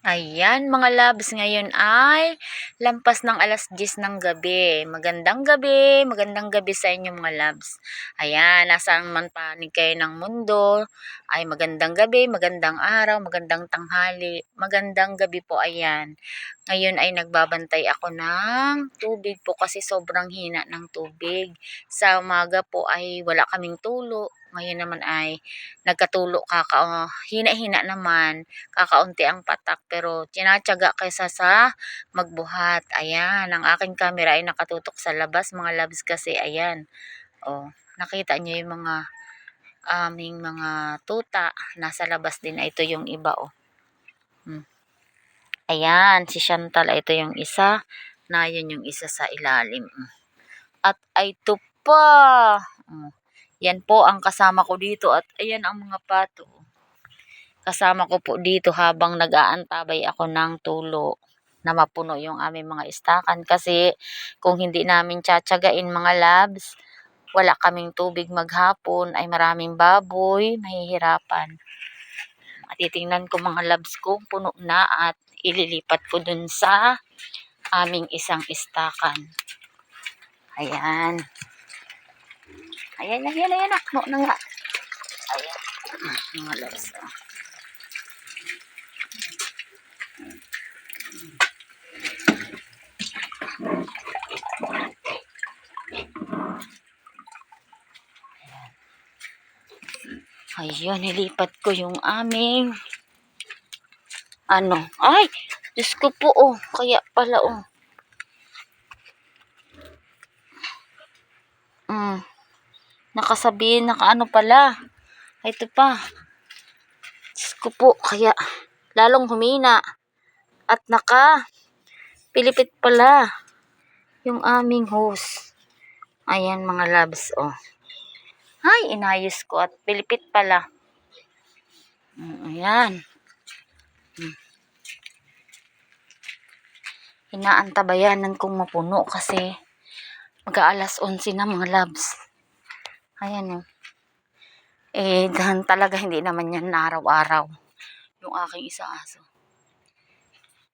Ayan mga loves, ngayon ay lampas ng alas 10 ng gabi. Magandang gabi, magandang gabi sa inyo mga loves. Ayan, nasaan man panig kayo ng mundo, ay magandang gabi, magandang araw, magandang tanghali, magandang gabi po ayan. Ngayon ay nagbabantay ako ng tubig po kasi sobrang hina ng tubig. Sa umaga po ay wala kaming tulo. Ngayon naman ay nagkatulo kaka hina-hina naman kakaunti ang patak pero tinatyaga kaysa sa magbuhat. Ayan, ang aking camera ay nakatutok sa labas mga loves kasi ayan. Oh, nakita niyo yung mga aming mga tuta nasa labas din. Ito yung iba oh. Hmm. Ayan, si Chantal ito yung isa. Na yun yung isa sa ilalim. Hmm. At ito pa. Hmm. Yan po ang kasama ko dito at ayan ang mga pato. Kasama ko po dito habang nag-aantabay ako ng tulo na mapuno yung aming mga istakan kasi kung hindi namin tsatsagain mga labs, wala kaming tubig maghapon ay maraming baboy, mahihirapan. Titingnan ko mga labs ko, puno na at ililipat ko dun sa aming isang istakan. Ayan. Ayan, ayan, ayan, akmo na nga. Ayan, mga loves. Oh. Ayun, nilipat ko yung aming ano. Ay, Diyos ko po, oh. Kaya pala, oh. Mm. Nakasabi, nakaano pala. Ito pa. Diyos po, kaya lalong humina. At naka pilipit pala yung aming hose. Ayan mga loves, oh. Ay, inayos ko at pilipit pala. Mm, ayan. Hmm. Inaantabayanan kong mapuno kasi mag-aalas 11 na mga loves. Ayan oh. Eh, dahan talaga hindi naman yan araw-araw. Yung aking isa aso.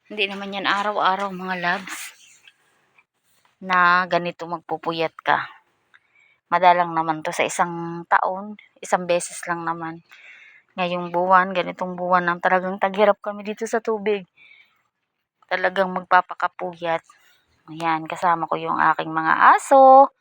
Hindi naman yan araw-araw mga loves. Na ganito magpupuyat ka madalang naman to sa isang taon, isang beses lang naman. Ngayong buwan, ganitong buwan nang talagang taghirap kami dito sa tubig. Talagang magpapakapuyat. Ayan, kasama ko yung aking mga aso.